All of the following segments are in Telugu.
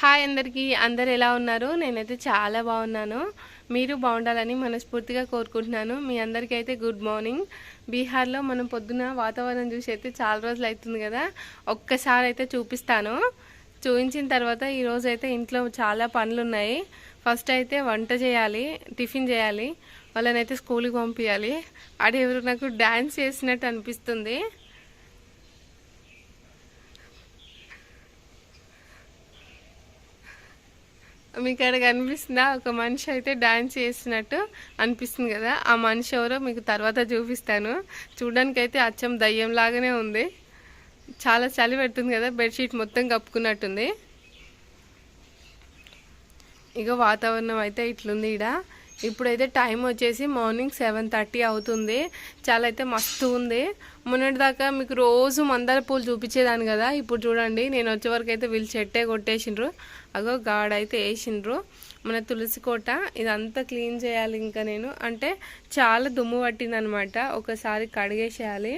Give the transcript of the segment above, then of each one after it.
హాయ్ అందరికీ. అందరు ఎలా ఉన్నారు? నేనైతే చాలా బాగున్నాను. మీరు బాగుండాలని మనస్ఫూర్తిగా కోరుకుంటున్నాను. మీ అందరికీ అయితే గుడ్ మార్నింగ్. బీహార్లో మనం పొద్దున వాతావరణం చూసి అయితే చాలా రోజులు అవుతుంది కదా. ఒక్కసారి అయితే చూపిస్తాను. చూపించిన తర్వాత ఈరోజు అయితే ఇంట్లో చాలా పనులు ఉన్నాయి. ఫస్ట్ అయితే వంట చేయాలి టిఫిన్ చేయాలి. వాళ్ళనైతే స్కూల్కి పంపించాలి ఆడ నాకు డ్యాన్స్ చేసినట్టు అనిపిస్తుంది. మీకు అక్కడ కనిపిస్తుందా ఒక మనిషి అయితే డాన్స్ చేస్తున్నట్టు అనిపిస్తుంది కదా. ఆ మనిషి ఎవరో మీకు తర్వాత చూపిస్తాను. చూడడానికి అయితే అచ్చం దయ్యం లాగానే ఉంది. చాలా చలి పెడుతుంది కదా బెడ్షీట్ మొత్తం కప్పుకున్నట్టుంది. ఇక వాతావరణం అయితే ఇట్లుంది ఇక్కడ ఇప్పుడైతే టైం వచ్చేసి మార్నింగ్ సెవెన్ థర్టీ అవుతుంది. చాలా అయితే మస్తు ఉంది మొన్నటి దాకా మీకు రోజు మందార పూలు చూపించేదాన్ని కదా. ఇప్పుడు చూడండి నేను వచ్చే వరకు అయితే వీళ్ళు చెట్టే కొట్టేసిండ్రు. అగో గాడ అయితే వేసిండ్రు. మన తులసి కోట ఇదంతా క్లీన్ చేయాలి ఇంకా నేను. అంటే చాలా దుమ్ము పట్టిందనమాట. ఒకసారి కడిగేసేయాలి.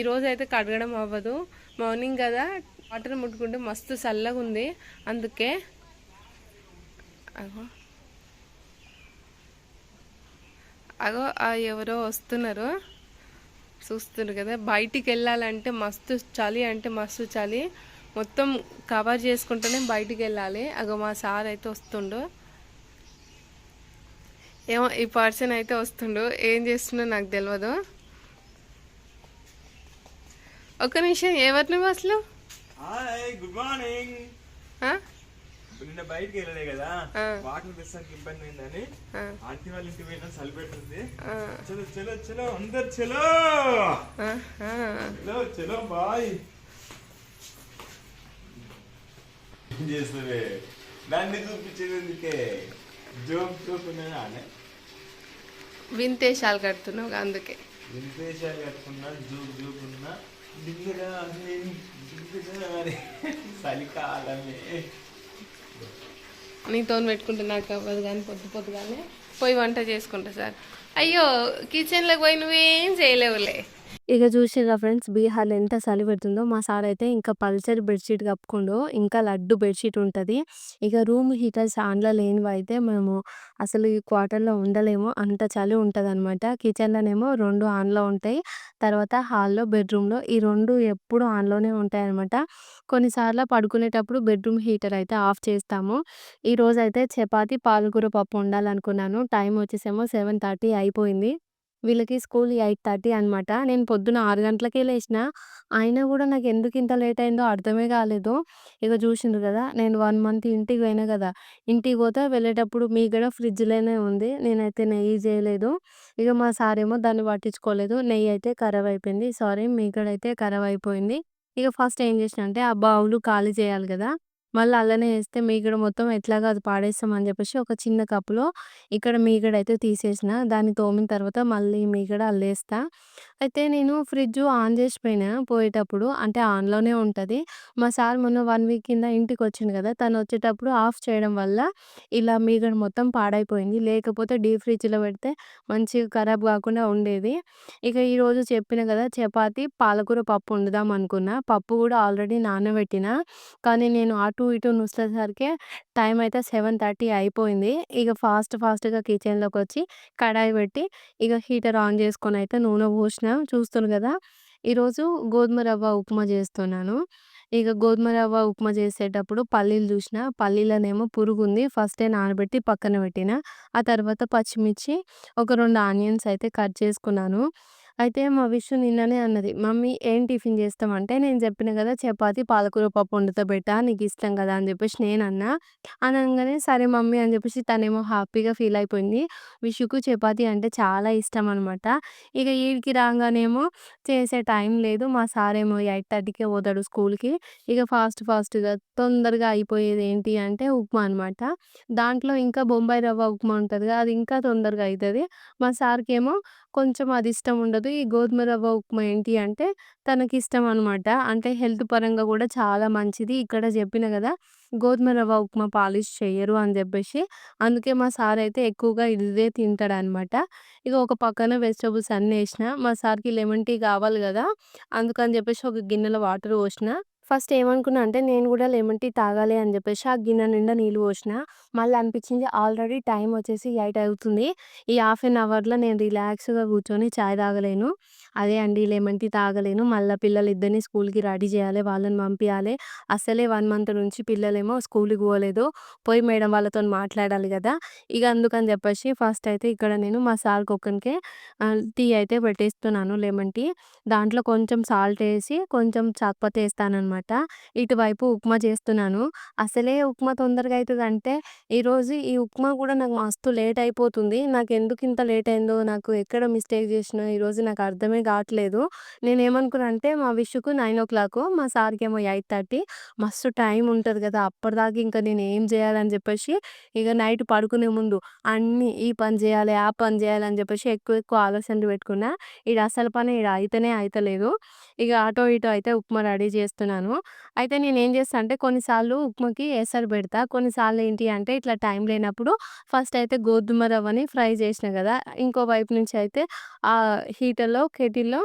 ఈరోజు అయితే కడగడం అవ్వదు. మార్నింగ్ కదా వాటర్ ముట్టుకుంటే మస్తు చల్లగా ఉంది అందుకే అగో. అగో ఎవరో వస్తున్నారు. చూస్తున్నారు కదా బయటికి వెళ్ళాలంటే మస్తు చలి అంటే మస్తు చలి. మొత్తం కవర్ చేసుకుంటూనే బయటికి వెళ్ళాలి. అగో మా సార్ అయితే వస్తుండు. ఏమో ఈ పర్సన్ అయితే వస్తుండు. ఏం చేస్తుండో నాకు తెలియదు ఒక నిమిషం ఎవరు నువ్వు అసలు? Good morning? నిన్న బయటికి వెళ్ళలే కదా. వాటర్ తెస్తానికి ఇబ్బంది అయిందని ఆంటీ వాళ్ళ ఇంటికి పోయినా చలి ఆ, చలో చలో చలో అందరు చలో. చలో చలో బాయ్. ఏం చేస్తావే దాన్ని చూపించేది ఎందుకే? జోక్ ఉన్నదా అనే వింతేషాలు కడుతున్నావు అందుకే. వింతేశాలు కట్టుకున్నా జోక్ జోక్ ఉన్నా. దిగ్గరా దిగ్గరా చలికాలమే నీతో పెట్టుకుంటే నాకు అవ్వదు కానీ పొద్దు పొద్దుగానే పోయి వంట చేసుకుంటా సార్. అయ్యో కిచెన్లోకి పోయి నువ్వేం చేయలేవులే. ఇక చూసిర్రా ఫ్రెండ్స్ బీహార్లో ఎంత చలి పెడుతుందో. మా సార్ అయితే ఇంకా పల్చర్ బెడ్షీట్ కప్పుకుండో ఇంకా లడ్డు బెడ్షీట్ ఉంటుంది. ఇక రూమ్ హీటర్స్ ఆన్లో లేనివి అయితే మేము అసలు ఈ క్వార్టర్లో ఉండలేము. అంత చలి ఉంటుంది అనమాట కిచెన్లోనేమో రెండు ఆన్లో ఉంటాయి. తర్వాత హాల్లో బెడ్రూమ్లో ఈ రెండు ఎప్పుడు ఆన్లోనే ఉంటాయి అనమాట కొన్నిసార్లు పడుకునేటప్పుడు బెడ్రూమ్ హీటర్ అయితే ఆఫ్ చేస్తాము. ఈరోజైతే అయితే చపాతి పాలకూర పప్పు వండాలనుకున్నాను. టైం వచ్చేసేమో సెవెన్ థర్టీ అయిపోయింది. వీళ్ళకి స్కూల్ ఎయిట్ థర్టీ అనమాట నేను పొద్దున ఆరు గంటలకే లేచిన అయినా కూడా నాకు ఎందుకు ఇంత లేట్ అయిందో అర్థమే కాలేదు. ఇక చూసిండ్రు కదా నేను వన్ మంత్ ఇంటికి పోయినా కదా ఇంటికి పోతే వెళ్ళేటప్పుడు మీ కూడా ఫ్రిడ్జ్లోనే ఉంది నేనైతే నెయ్యి చేయలేదు. ఇక మా సార్ ఏమో దాన్ని పట్టించుకోలేదు నెయ్యి అయితే ఖరాబ్ అయిపోయింది సారీ మీ కూడా అయితే ఖరాబ్ అయిపోయింది. ఇక ఫస్ట్ ఏం చేసిన అంటే ఆ బౌలు ఖాళీ చేయాలి కదా మళ్ళీ అలానే వేస్తే మీగడ మొత్తం ఎట్లాగా అది పాడేస్తామని చెప్పేసి ఒక చిన్న కప్పులో ఇక్కడ మీగడ అయితే తీసేసిన. దాన్ని తోమిన తర్వాత మళ్ళీ మీగడ అల్లేస్తా. అయితే నేను ఫ్రిడ్జ్ ఆన్ చేసిపోయినా పోయేటప్పుడు అంటే ఆన్లోనే ఉంటుంది. మా సార్ మొన్న వన్ వీక్ కింద ఇంటికి వచ్చిండు కదా తను వచ్చేటప్పుడు ఆఫ్ చేయడం వల్ల ఇలా మీగడ మొత్తం పాడైపోయింది. లేకపోతే డీప్ ఫ్రిడ్జ్లో పెడితే మంచిగా ఖరాబ్ కాకుండా ఉండేది. ఇక ఈరోజు చెప్పిన కదా చపాతి పాలకూర పప్పు వండుదాం అనుకున్నా. పప్పు కూడా ఆల్రెడీ నానబెట్టిన. కానీ నేను అటు ఇటు నుచ్చేసరికి టైం అయితే సెవెన్ థర్టీ అయిపోయింది. ఇక ఫాస్ట్ ఫాస్ట్గా కిచెన్లోకి వచ్చి కడాయి పెట్టి ఇక హీటర్ ఆన్ చేసుకొని అయితే నూనె పోసిన. చూస్తున్నారు కదా ఈరోజు గోధుమ రవ్వ ఉప్మా చేస్తున్నాను. ఇక గోధుమ రవ్వ ఉప్మా చేసేటప్పుడు పల్లీలు చూసిన. పల్లీలనేమో పురుగు ఉంది ఫస్టే నానబెట్టి పక్కన పెట్టిన. ఆ తర్వాత పచ్చిమిర్చి ఒక రెండు ఆనియన్స్ అయితే కట్ చేసుకున్నాను. అయితే మా విషు నిన్ననే అన్నది. మమ్మీ ఏం టిఫిన్ చేస్తామంటే నేను చెప్పిన కదా చపాతి పాలకూర పప్పు వండుతో పెట్టా నీకు ఇష్టం కదా అని చెప్పేసి నేను అన్నా అనగానే సరే మమ్మీ అని చెప్పేసి తనేమో హ్యాపీగా ఫీల్ అయిపోయింది. విషుకు చపాతి అంటే చాలా ఇష్టం అనమాట ఇక ఈడికి రాగానేమో చేసే టైం లేదు. మా సార్ ఏమో ఎయిట్ థర్టీకే పోతాడు స్కూల్కి. ఇక ఫాస్ట్ ఫాస్ట్గా తొందరగా అయిపోయేది ఏంటి అంటే ఉప్మా అనమాట దాంట్లో ఇంకా బొంబాయి రవ్వ ఉప్మా ఉంటుంది అది ఇంకా తొందరగా అవుతుంది మా సార్కి ఏమో కొంచెం అది ఇష్టం ఉండదు. ఈ గోధుమ రవ్వ ఉప్మా ఏంటి అంటే తనకి ఇష్టం అనమాట అంటే హెల్త్ పరంగా కూడా చాలా మంచిది. ఇక్కడ చెప్పిన కదా గోధుమ రవ్వ ఉప్మా పాలిష్ చెయ్యరు అని చెప్పేసి. అందుకే మా సార్ అయితే ఎక్కువగా ఇదే తింటాడు అనమాట ఇక ఒక పక్కన వెజిటబుల్స్ అన్నీ వేసిన మా సార్కి లెమన్ టీ కావాలి కదా అందుకని చెప్పేసి ఒక గిన్నెలో వాటర్ పోసిన ఫస్ట్ ఏమనుకున్నా అంటే నేను కూడా లెమన్ టీ తాగాలి అని చెప్పేసి ఆ గిన్నె నిండా నీళ్ళు పోసిన. మళ్ళీ అనిపించింది ఆల్రెడీ టైం వచ్చేసి ఎయిట్ అవుతుంది. ఈ హాఫ్ అన్ అవర్లో నేను రిలాక్స్గా కూర్చొని చాయ్ తాగలేను. అదే అండి. లెమన్ టీ తాగలేను. మళ్ళీ పిల్లలు ఇద్దరిని స్కూల్కి రెడీ చేయాలి. వాళ్ళని పంపించాలి అసలే వన్ మంత్ నుంచి పిల్లలేమో స్కూల్కి పోలేదు. పోయి మేడం వాళ్ళతో మాట్లాడాలి కదా! ఇక అందుకని చెప్పేసి ఫస్ట్ అయితే ఇక్కడ నేను మా సార్ ఒక్కనికే టీ అయితే పెట్టేస్తున్నాను లెమన్ టీ. దాంట్లో కొంచెం సాల్ట్ వేసి కొంచెం చక్కపత వేస్తాను అనమాట ఇటువైపు ఉప్మా చేస్తున్నాను. అసలే ఉప్మా తొందరగా అవుతుంది అంటే ఈరోజు ఈ ఉప్మా కూడా నాకు మస్తు లేట్ అయిపోతుంది. నాకు ఎందుకు ఇంత లేట్ అయిందో నాకు ఎక్కడ మిస్టేక్ చేసినా ఈరోజు నాకు అర్థమే కావట్లేదు. నేను ఏమనుకున్నా అంటే మా విషుకు నైన్ ఓ క్లాక్ మా సార్కి ఏమో ఎయిట్ థర్టీ మస్తు టైం ఉంటుంది కదా అప్పటిదాకా ఇంకా నేను ఏం చేయాలని చెప్పేసి ఇక నైట్ పడుకునే ముందు అన్నీ ఈ పని చేయాలి ఆ పని చేయాలి అని చెప్పేసి ఎక్కువ ఎక్కువ ఆలోచనలు పెట్టుకున్నా ఇది అసలు పని ఇది అయితేనే అయితలేదు. ఇక అటో ఇటో అయితే ఉప్మా రెడీ చేస్తున్నాను. అయితే నేను ఏం చేస్తాను అంటే కొన్నిసార్లు ఉప్మాకి ఎసరు పెడతా. కొన్నిసార్లు ఏంటి అంటే ఇట్లా టైం లేనప్పుడు ఫస్ట్ అయితే గోధుమ రవ్వని ఫ్రై చేసిన కదా ఇంకో వైపు నుంచి అయితే ఆ హీటర్లో కెటిల్లో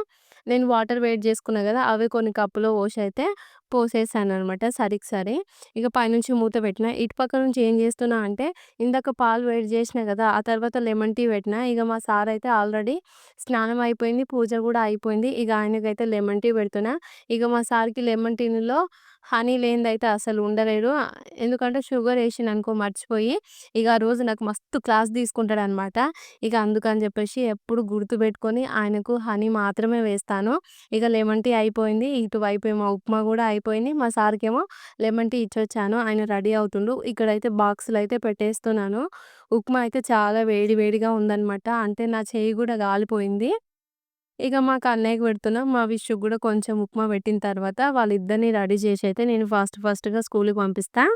నేను వాటర్ వేడి చేసుకున్నా కదా అవి కొన్ని కప్పులో పోసి అయితే పోసేసాను అనమాట సరికి సరి. ఇక పైనుంచి మూత పెట్టిన. ఇటు పక్క నుంచి ఏం చేస్తున్నా అంటే ఇందాక పాలు వేడి చేసిన కదా ఆ తర్వాత లెమన్ టీ పెట్టిన. ఇక మా సార్ అయితే ఆల్రెడీ స్నానం అయిపోయింది పూజ కూడా అయిపోయింది. ఇక ఆయనకైతే లెమన్ టీ పెడుతున్నా. ఇక మా సార్కి లెమన్ టీలో హనీ లేనిదైతే అసలు ఉండలేడు ఎందుకంటే షుగర్ వేసిన అనుకో మర్చిపోయి ఇక ఆ రోజు నాకు మస్తు క్లాస్ తీసుకుంటాడు అనమాట ఇక అందుకని చెప్పేసి ఎప్పుడు గుర్తుపెట్టుకొని ఆయనకు హనీ మాత్రమే వేస్తాను. ఇక లెమన్ టీ అయిపోయింది ఇటువైపు ఏమో ఉప్మా కూడా అయిపోయింది. మా సార్కి ఏమో లెమన్ టీ ఇచ్చొచ్చాను ఆయన రెడీ అవుతుండు. ఇక్కడైతే బాక్సులు అయితే పెట్టేస్తున్నాను. ఉప్మా అయితే చాలా వేడి వేడిగా ఉందన్నమాట అంటే నా చేయి కూడా కాలిపోయింది ఇక మాకు అన్నయ్యకి పెడుతున్నాం. మా విషు కూడా కొంచెం ఉప్మా పెట్టిన తర్వాత వాళ్ళిద్దరిని రెడీ చేసి అయితే నేను ఫాస్ట్ ఫాస్ట్గా స్కూల్కి పంపిస్తాను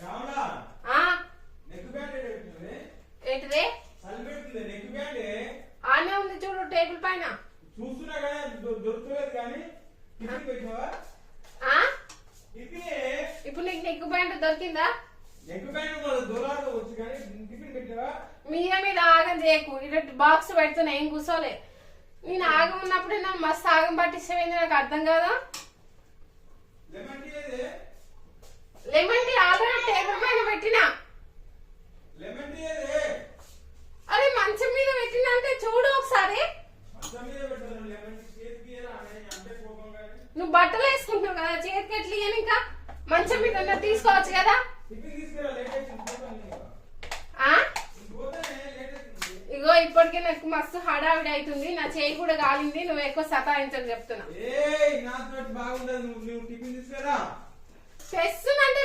రాములా ఆ, నెక్ బ్యాండ్ పెట్టుకుంది ఏంటిది చలి పెడుతుంది నెక్ బ్యాండ్ ఆనే ఉంది చూడు టేబుల్ పైన చూస్తున్నా కానీ దొ- దొరుకుతలేదు కానీ టిఫిన్ పెట్టినావా ఆ టిఫిన్ ఇప్పుడు నీకు నెక్ బ్యాండ్ దొరికిందా నెక్ బ్యాండ్ మన దూరాలు వచ్చు కానీ టిఫిన్ పెట్టినావా మీద మీద ఆగం చేయకు ఇలా బాక్స్ కూర్చోలే నేను ఆగం ఉన్నప్పుడు నన్ను మస్తు ఆగం పట్టించేది నాకు అర్థం కాదా? లెమన్ టీ ఏది లెమన్ టీ ఆల్రెడీ టేబుల్ పైన పెట్టినా లెమన్ టీ ఏది అరే మంచం మీద పెట్టినా అంటే చూడు ఒకసారి మంచం మీద పెట్టాను లెమన్ టీ చేతికి ఏరా అని అంటే కోపం కానీ నువ్వు బట్టలు వేసుకుంటున్నావు కదా చేతికి ఎట్లా ఇయ్యను ఇంకా మంచం మీద ఉన్న తీసుకోవచ్చు కదా టిఫిన్ తీసుకురా లేట్ అవుతుంది పోతాను నేను. ఆ పోతానే లేట్ అవుతుంది ఇగో ఇప్పటికే నాకు మస్తు హడావిడి అవుతుంది నా చేయి కూడా కాలింది నువ్వు ఎక్కువ సతాయించని చెప్తున్నా.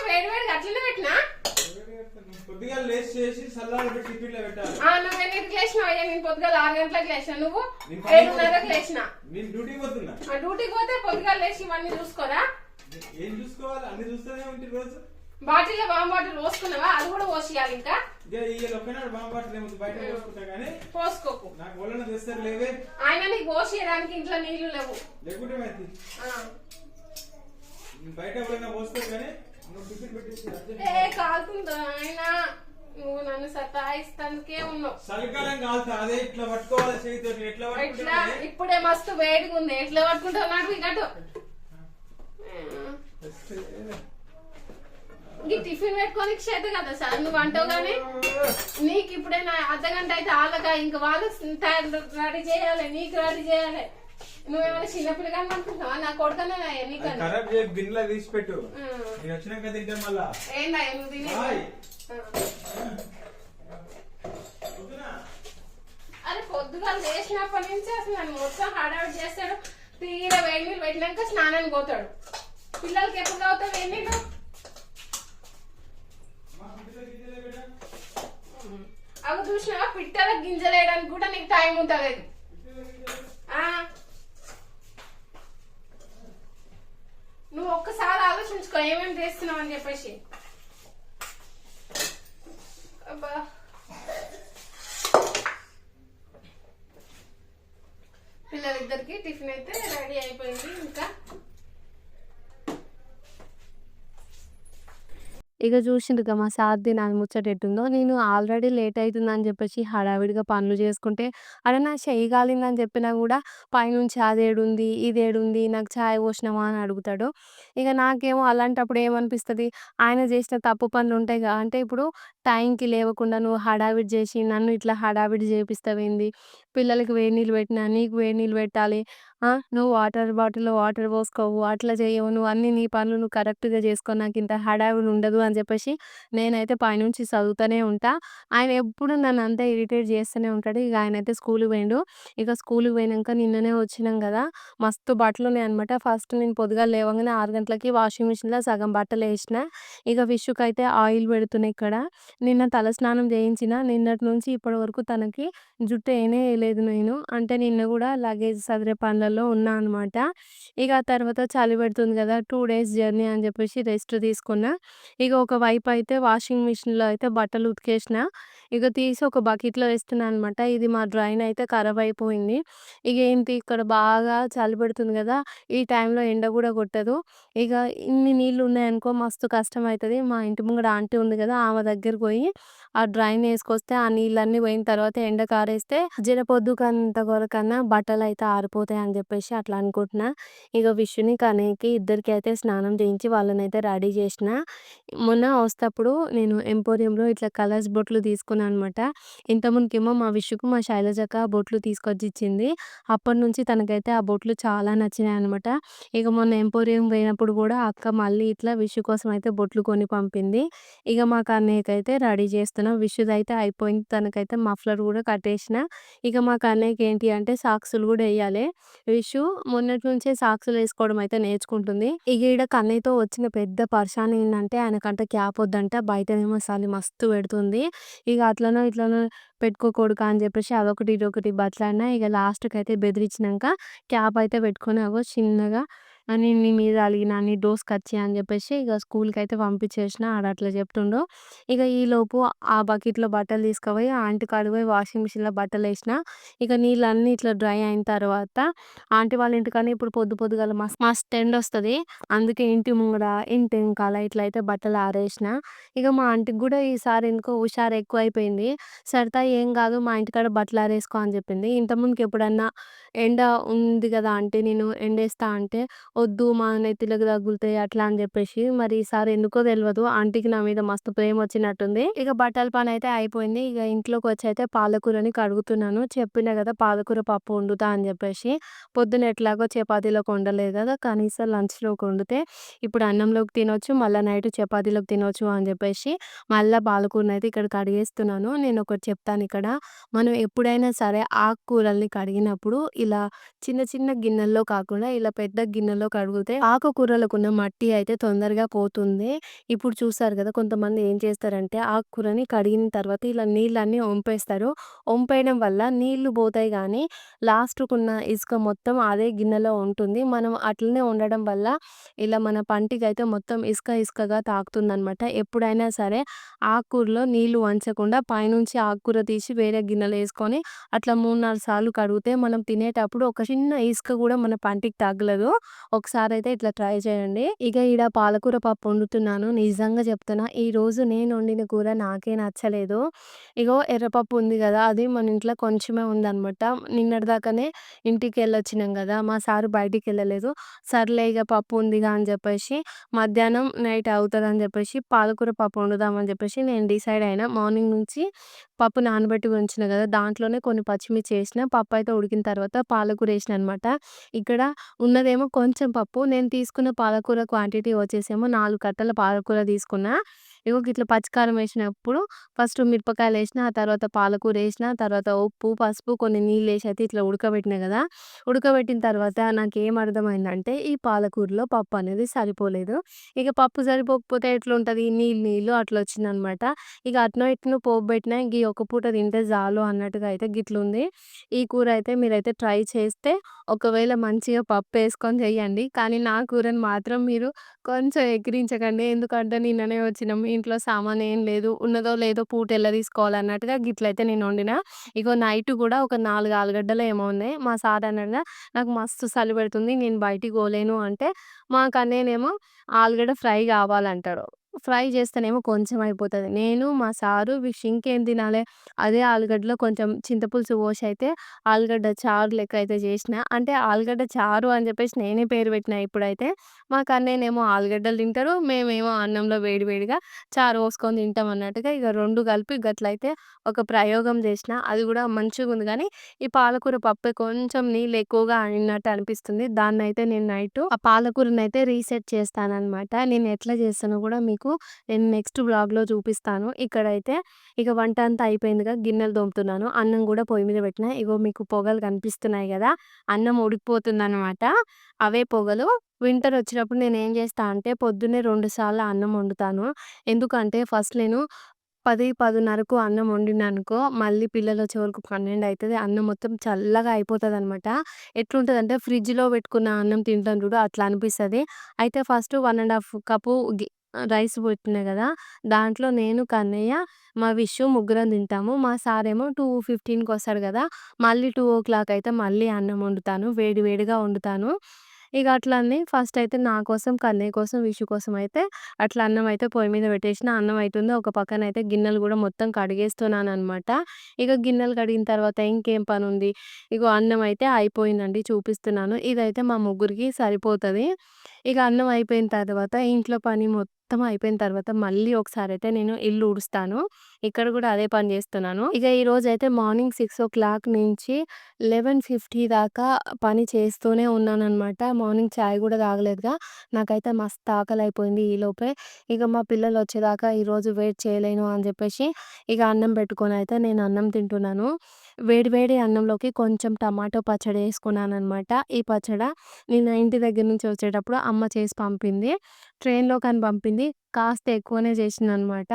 వేడి వేడి అట్లనే పెట్టినా? కొద్దిగా లేచి చేసి సల్లాలు పెట్టి టిఫిన్లో పెట్టాలి. ఆ నువ్వు ఎన్నింటికి లేచినావు? అయ్యా నేను పొద్దుగాల ఆరు గంటలకు లేచిన. నువ్వు ఏడున్నరకు లేచిన. నేను డ్యూటీ పోతున్నా. ఆ డ్యూటీకి పోతే పొద్దుగాల లేచి ఇవన్నీ చూసుకోరా? ఏం చూసుకోవాలి? అన్ని చూస్తూనే ఉంటే రోజు. బాటిల్లో బాంబు బాటిల్ పోసుకున్నావా? అది కూడా పోసియాలి ఇంకా? పోసుకోకు. నాకు ఆయన నీకు పోసేయడానికి ఇంట్లో నీళ్ళు లేవు. బయట ఏ కాలుతుందా ఆయన నువ్వు నన్ను సతాయిస్తానికే ఉన్నావు. చలికాలం కాలుతా అదే ఇట్లా పట్టుకోవాలి చేతితో ఎట్లా ఎట్లా పట్టుకుంటే ఇప్పుడే మస్తు వేడిగా ఉంది ఎట్లా పట్టుకుంటావు నాటు ఇగటు ఈ టిఫిన్ పెట్టుకొని చేత కదా సార్? నువ్వు అంటావు కానీ నీకు ఇప్పుడైనా అర్ధ గంట అయితే వాళ్ళగా ఇంకా వాళ్ళు రెడీ చేయాలి నీకు రెడీ చేయాలి. నువ్వేమైనా చిన్నపిల్లగాని అనుకుంటున్నావా? నా కొడుకన్నా నీకన్నా ఖరాబ్ చేసి గిన్నెలో తీసి పెట్టు. నేను వచ్చినాక తింటాం మళ్ళా. నువ్వు తినే? అరే పొద్దుగా లేచినప్పటి నుంచి అసలు నన్ను మొత్తం హడావిడి చేస్తాడు. తీర వేడి నీళ్ళు పెట్టినాక స్నానానికి పోతాడు. పిల్లలకి ఎప్పుడు తాగుతావు వేడి నీళ్ళు మా ఇంటిలో గిన్నెలో పెట్టా. అవి చూసినావా పిట్టల గింజలేయడానికి కూడా నీకు టైం ఉంటుంది. నువ్వు ఒక్కసారి ఆలోచించుకో ఏమేమి చేస్తున్నావు అని చెప్పేసి. అబ్బా. పిల్లలిద్దరికి టిఫిన్ అయితే రెడీ అయిపోయింది. ఇక చూసిండ్రుగా మా సార్‌ది నాది ముచ్చట ఎట్టుందో. నేను ఆల్రెడీ లేట్ అవుతుందని చెప్పేసి హడావిడిగా పనులు చేసుకుంటే, అరె నా చెయ్యి కాలిందని చెప్పినా కూడా పైనుంచి అదేడుంది, ఇదేడుంది, నాకు చాయ్ పోసినావా అని అడుగుతాడు. ఇక నాకేమో అలాంటప్పుడు ఏమనిపిస్తుంది ఆయన చేసిన తప్పు పనులు ఉంటాయి కదా అంటే ఇప్పుడు టైంకి లేవకుండా నువ్వు హడావిడి చేసి నన్ను ఇట్లా హడావిడి చేపిస్తావేంది? పిల్లలకి వేడి నీళ్ళు పెట్టినా నీకు వేడి నీళ్ళు పెట్టాలి. నువ్వు వాటర్ బాటిల్ వాటర్ పోసుకోవు, అట్లా చేయవు, నువ్వు అన్ని నీ పనులు నువ్వు కరెక్ట్‌గా చేసుకో, ఇంత హడావిడి ఉండదు అని చెప్పేసి నేనైతే పైనుంచి చదువుతూనే ఉంటా. ఆయన ఎప్పుడు నన్ను అంతా ఇరిటేట్ చేస్తూనే ఉంటాడు. ఇక ఆయన అయితే స్కూల్‌కి పోయిండు. ఇక స్కూల్‌కి పోయినాక నిన్ననే వచ్చినాం కదా! మస్తు బట్టలు ఉన్నాయి అనమాట ఫస్ట్ నేను పొద్దుగాల లేవగానే ఆరు గంటలకి వాషింగ్ మిషన్‌లో సగం బట్టలు వేసిన ఇక విషుకైతే ఆయిల్ పెడుతున్నాయి ఇక్కడ. నిన్న తల స్నానం చేయించిన. నిన్నటి నుంచి ఇప్పటి వరకు తనకి జుట్టు ఏయనే వేయలేదు నేను. అంటే నిన్న కూడా లగేజ్ సదిరే పనులలో ఉన్నా అనమాట. ఇక తర్వాత చలి పెడుతుంది కదా! టూ డేస్ జర్నీ అని చెప్పేసి రెస్ట్ తీసుకున్నా. ఇక ఒక వైపు అయితే వాషింగ్ మిషన్‌లో అయితే బట్టలు ఉతికేసిన. ఇక తీసి ఒక బకెట్‌లో వేస్తున్నా అనమాట. ఇది మా డ్రైన్ అయితే ఖరాబ్ అయిపోయింది. ఇక ఏంటి ఇక్కడ బాగా చలి పెడుతుంది కదా! ఈ టైంలో ఎండ కూడా కొట్టదు. ఇక ఇన్ని నీళ్ళు ఉన్నాయనుకో మస్తు కష్టం అవుతుంది మా ఇంటి ముంగడ ఆంటీ ఉంది కదా! ఆమె దగ్గర పోయి ఆ డ్రైన్ వేసుకొస్తే ఆ నీళ్ళన్నీ పోయిన తర్వాత ఎండ కారేస్తే జరపొద్దు జర కొరకన్నా బట్టలు అయితే ఆరిపోతాయి అని అని చెప్పేసి అట్లా అనుకుంటున్నా. ఇక విషుని, కన్నయ్యకి ఇద్దరికి అయితే స్నానం చేయించి వాళ్ళనైతే రెడీ చేసిన. మొన్న వస్తప్పుడు నేను ఎంపోరియంలో ఇట్లా కలర్స్ బొట్లు తీసుకున్నాను అనమాట. ఇంతకుముందుకేమో మా విషుకు మా శైలజక్క బొట్లు తీసుకొచ్చి ఇచ్చింది. అప్పటి నుంచి తనకైతే ఆ బొట్లు చాలా నచ్చినాయి అనమాట ఇక మొన్న ఎంపోరియం పోయినప్పుడు కూడా అక్క మళ్ళీ ఇట్లా విషు కోసం అయితే బొట్లు కొని పంపింది. ఇక మా కన్నయ్యకైతే రెడీ చేస్తున్నా. విషుదైతే అయిపోయింది. తనకైతే మఫ్లర్ కూడా కట్టేసిన. ఇక మా కన్నయ్యకి ఏంటి అంటే సాక్సులు కూడా వేయాలి విషు మొన్నటి నుంచే సాక్సులు వేసుకోవడం అయితే నేర్చుకుంటుంది. ఇక ఈడ కన్నయ్యతో వచ్చిన పెద్ద పర్షాన్ ఏంటంటే ఆయనకంట క్యాప్ వద్దంట. బయటనేమో చలి మస్తు పెడుతుంది. ఇక అట్లనో ఇట్లనో పెట్టుకోకూడదు అని చెప్పేసి అదొకటి ఇదొకటి బట్లాడినా ఇక లాస్ట్కి అయితే బెదిరించినాక క్యాప్ అయితే పెట్టుకొని చిన్నగా అని నీ మీద అలిగిన నీ డోస్‌కొచ్చి అని చెప్పేసి ఇక స్కూల్కి అయితే పంపించేసిన. ఆడ అట్లా చెప్తుండు. ఇక ఈలోపు ఆ బకెట్‌లో బట్టలు తీసుకుపోయి ఆంటీ కాడికి పోయి వాషింగ్ మిషన్‌లో బట్టలు వేసిన ఇక నీళ్ళన్నీ ఇట్లా డ్రై అయిన తర్వాత ఆంటీ వాళ్ళ ఇంటికని ఇప్పుడు పొద్దు పొద్దుగాల మస్త్ మస్తు వస్తుంది అందుకే ఇంటి ముంగడ, ఇంటి వెనకాల ఇట్లా అయితే బట్టలు ఆరేసిన. ఇక మా ఆంటీకి కూడా ఈసారి ఎందుకో హుషారు ఎక్కువైపోయింది. సరిత ఏం కాదు మా ఇంటికాడ బట్టలు ఆరేసుకో అని చెప్పింది. ఇంతకుముందుకు ఎప్పుడన్నా ఎండ ఉంది కదా అంటే నేను ఎండేస్తా అంటే వద్దు మా నెత్తిలకు తగులుతాయి అట్లా అని చెప్పేసి మరి ఈసారి ఎందుకో తెలియదు ఆంటీకి నా మీద మస్తు ప్రేమ వచ్చినట్టుంది. ఇక బట్టల పని అయితే అయిపోయింది. ఇక ఇంట్లోకి వచ్చి అయితే పాలకూరని కడుగుతున్నాను. చెప్పినా కదా పాలకూర పప్పు వండుతా అని చెప్పేసి. పొద్దున ఎట్లాగో చపాతీలోకి వండలేదు కదా! కనీసం లంచ్‌లోకి వండితే ఇప్పుడు అన్నంలోకి తినొచ్చు. మళ్ళీ నైట్ చపాతీలోకి తినొచ్చు అని చెప్పేసి మళ్ళీ పాలకూరని అయితే ఇక్కడ కడిగేస్తున్నాను. నేను ఒకటి చెప్తాను ఇక్కడ. మనం ఎప్పుడైనా సరే ఆకుకూరల్ని కడిగినప్పుడు ఇలా చిన్న చిన్న గిన్నెల్లో కాకుండా ఇలా పెద్ద గిన్నెలో కడిగితే ఆకుకూరలకున్న మట్టి అయితే తొందరగా పోతుంది. ఇప్పుడు చూసారు కదా! కొంతమంది ఏం చేస్తారంటే ఆకుకూరని కడిగిన తర్వాత ఇలా నీళ్ళన్నీ వంపేస్తారు వంపేయడం వల్ల నీళ్ళు పోతాయి కానీ లాస్ట్‌కున్న ఇసుక మొత్తం అదే గిన్నెలో ఉంటుంది. మనం అట్లనే ఉండడం వల్ల ఇలా మన పంటికైతే మొత్తం ఇసుక ఇసుకగా తాకుతుందనమాట. ఎప్పుడైనా సరే ఆకుకూరలో నీళ్ళు వంచకుండా పైనుంచి ఆకుకూర తీసి వేరే గిన్నెలో వేసుకొని అట్లా 3, 4 సార్లు కడిగితే మనం తినేటప్పుడు ఒక చిన్న ఇసుక కూడా మన పంటికి తగలదు. ఒకసారి అయితే ఇట్లా ట్రై చేయండి. ఇక ఈడ పాలకూర పప్పు వండుతున్నాను. నిజంగా చెప్తున్నా ఈరోజు నేను వండిన కూర నాకే నచ్చలేదు. ఇగో ఎర్రపప్పు ఉంది కదా! అది మన ఇంట్లో కొంచెమే ఉందనమాట. నిన్నటిదాకానే ఇంటికెళ్ళొచ్చినాం కదా! మా సారు బయటికి వెళ్ళలేదు సర్లే ఇక పప్పు ఉందిగా అని చెప్పేసి మధ్యాహ్నం, నైట్ అవుతుంది అని చెప్పేసి పాలకూర పప్పు వండుదామని చెప్పేసి నేను డిసైడ్ అయినా. మార్నింగ్ నుంచి పప్పు నానబెట్టి ఉంచిన కదా! దాంట్లోనే కొన్ని పచ్చిమిర్చి వేసిన పప్పు అయితే ఉడికిన తర్వాత పాలకూర వేసిన అనమాట. ఇక్కడ ఉన్నదేమో కొంచెం పప్పు. నేను తీసుకున్న పాలకూర క్వాంటిటీ వచ్చేసేమో నాలుగు కట్టల పాలకూర తీసుకున్నా. ఇగో గిట్ల పచ్చికారం వేసినప్పుడు ఫస్ట్ మిరపకాయలు వేసిన ఆ తర్వాత పాలకూర వేసిన తర్వాత ఉప్పు, పసుపు కొన్ని నీళ్ళు వేసి అయితే ఇట్లా ఉడకబెట్టినా కదా! ఉడకబెట్టిన తర్వాత నాకు ఏం అర్థమైందంటే ఈ పాలకూరలో పప్పు అనేది సరిపోలేదు. ఇక పప్పు సరిపోకపోతే ఎట్లా ఉంటుంది నీళ్ళు నీళ్ళు అట్లా వచ్చిందనమాట. ఇక అట్నో ఇట్నో పోపు పెట్టినా ఇంక ఈ ఒక్క పూట తింటే చాలు అన్నట్టుగా అయితే గిట్లుంది. ఈ కూర అయితే మీరైతే ట్రై చేస్తే ఒకవేళ మంచిగా పప్పు వేసుకొని చేయండి. కానీ నా కూరని మాత్రం మీరు కొంచెం ఎక్కిరించకండి. ఎందుకంటే నిన్ననే వచ్చినాం. ఇంట్లో సామాను ఏం లేదు. ఉన్నదో లేదో పూట ఎలా తీసుకోవాలి అన్నట్టుగా గిట్లయితే నేను వండిన ఇగో నైట్ కూడా ఒక నాలుగు ఆలుగడ్డలో ఏమో ఉన్నాయి. మా సార్ అన్నాడుగా నాకు మస్తు చలి పెడుతుంది. నేను బయటికి పోలేను అంటే మా కన్నయ్యనేమో ఆలుగడ్డ ఫ్రై కావాలంటాడు. ఫ్రై చేస్తేనేమో కొంచెం అయిపోతుంది నేను, మా సారు విష్ ఇంకేం తినాలి అదే ఆలుగడ్డలో కొంచెం చింతపులుసు పోసి అయితే ఆలుగడ్డ చారు లెక్క అయితే చేసిన. అంటే ఆలుగడ్డ చారు అని చెప్పేసి నేనే పేరు పెట్టిన ఇప్పుడైతే. మా కన్నయ్యనేమో ఆలుగడ్డలు తింటారు. మేమేమో అన్నంలో వేడివేడిగా చారు పోసుకొని తింటాం అన్నట్టుగా ఇక రెండు కలిపి గట్లయితే ఒక ప్రయోగం చేసిన. అది కూడా మంచిగా ఉంది కానీ ఈ పాలకూర పప్పు కొంచెం నీళ్ళు ఎక్కువగా అయినట్టు అనిపిస్తుంది. దాన్నయితే నేను నైట్ ఆ పాలకూరని అయితే రీసెట్ చేస్తాననమాట. నేను ఎట్లా చేస్తానో కూడా మీకు నేను నెక్స్ట్ బ్లాగ్లో చూపిస్తాను. ఇక్కడైతే ఇక వంట అంతా అయిపోయిందిగా గిన్నెలు తోముతున్నాను. అన్నం కూడా పొయ్యి మీద పెట్టిన. ఇగో మీకు పొగలు కనిపిస్తున్నాయి కదా అన్నం ఉడికిపోతుందనమాట. అవే పొగలు. వింటర్ వచ్చినప్పుడు నేను ఏం చేస్తా అంటే పొద్దున్నే రెండు సార్లు అన్నం వండుతాను. ఎందుకంటే ఫస్ట్ నేను 10, 10:30కు అన్నం వండిననుకో మళ్ళీ పిల్లలొచ్చే వరకు పన్నెండు అవుతుంది అన్నం మొత్తం చల్లగా అయిపోతుంది అనమాట ఎట్లుంటుంది అంటే ఫ్రిడ్జ్‌లో పెట్టుకున్న అన్నం తింటాను చూడు అట్లా అనిపిస్తుంది అయితే first one and half cup గి రైస్ పెట్టినా కదా దాంట్లో నేను, కన్నయ్య, మా విషు ముగ్గురం తింటాము. మా సారేమో 2:15కి వస్తాడు కదా మళ్ళీ 2:00 అయితే మళ్ళీ అన్నం వండుతాను. వేడి వేడిగా వండుతాను. ఇక అట్లా ఫస్ట్ అయితే నా కోసం, కన్నయ్య కోసం, విషు కోసం అయితే అట్లా అన్నం అయితే పొయ్యి మీద పెట్టేసిన. అన్నం అవుతుంది ఒక పక్కన అయితే గిన్నెలు కూడా మొత్తం కడిగేస్తున్నాను అనమాట ఇక గిన్నెలు కడిగిన తర్వాత ఇంకేం పని ఉంది ఇగో అన్నం అయితే అయిపోయిందండి చూపిస్తున్నాను. ఇదైతే మా ముగ్గురికి సరిపోతుంది ఇక అన్నం అయిపోయిన తర్వాత ఇంట్లో పని మొత్తం మొత్తం అయిపోయిన తర్వాత మళ్ళీ ఒకసారి అయితే నేను ఇల్లు ఊడుస్తాను. ఇక్కడ కూడా అదే పని చేస్తున్నాను. ఇక ఈరోజైతే మార్నింగ్ 6:00 నుంచి 11:50 దాకా పని చేస్తూనే ఉన్నాననమాట. మార్నింగ్ చాయ్ కూడా తాగలేదుగా. నాకైతే మస్తు ఆకలి అయిపోయింది ఈ ఈలోపే. ఇక మా పిల్లలు వచ్చేదాకా ఈరోజు వెయిట్ చేయలేను అని చెప్పేసి ఇక అన్నం పెట్టుకొని అయితే నేను అన్నం తింటున్నాను. వేడివేడి అన్నంలోకి కొంచెం టమాటో పచ్చడి ఏసుకున్నాననమాట. ఈ పచ్చడి నిన్న ఇంటి దగ్గర నుంచి వచ్చేటప్పుడు అమ్మ చేసి పంపింది. ట్రైన్లో కానీ పంపింది. కాస్త ఎక్కువనే చేసిందనమాట.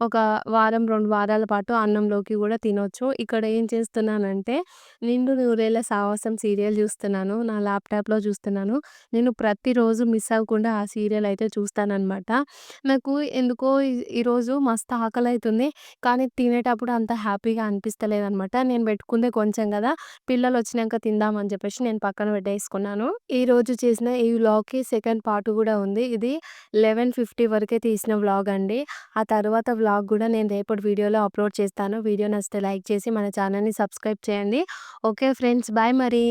ఒక వారం, 2 వారాల పాటు అన్నంలోకి కూడా తినొచ్చు. ఇక్కడ ఏం చేస్తున్నానంటే 'నిండు నూరేళ్ళ సావాసం' సీరియల్ చూస్తున్నాను. నా ల్యాప్‌టాప్‌లో చూస్తున్నాను. నేను ప్రతిరోజు మిస్ అవ్వకుండా ఆ సీరియల్ అయితే చూస్తాననమాట. నాకు ఎందుకో ఈ ఈరోజు మస్తు ఆకలైతుంది. కానీ తినేటప్పుడు అంత హ్యాపీగా అనిపిస్తలేదనమాట. నేను పెట్టుకుందే కొంచెం గదా! పిల్లలొచ్చినంక తిందామని చెప్పేసి నేను పక్కన పెట్టేసుకున్నాను. ఈరోజు చేసిన ఈ వ్లాగ్‌కి సెకండ్ పార్ట్ కూడా ఉంది. ఇది 11:50 వరకే తీసిన వ్లాగ్ అండి. ఆ తర్వాత వ్లాగ్ కూడా నేను రేపటి వీడియోలో అప్‌లోడ్ చేస్తాను. వీడియో నచ్చితే లైక్ చేసి మన ఛానల్‌ని సబ్స్క్రైబ్ చేయండి. ఓకే ఫ్రెండ్స్ బాయ్ మరి.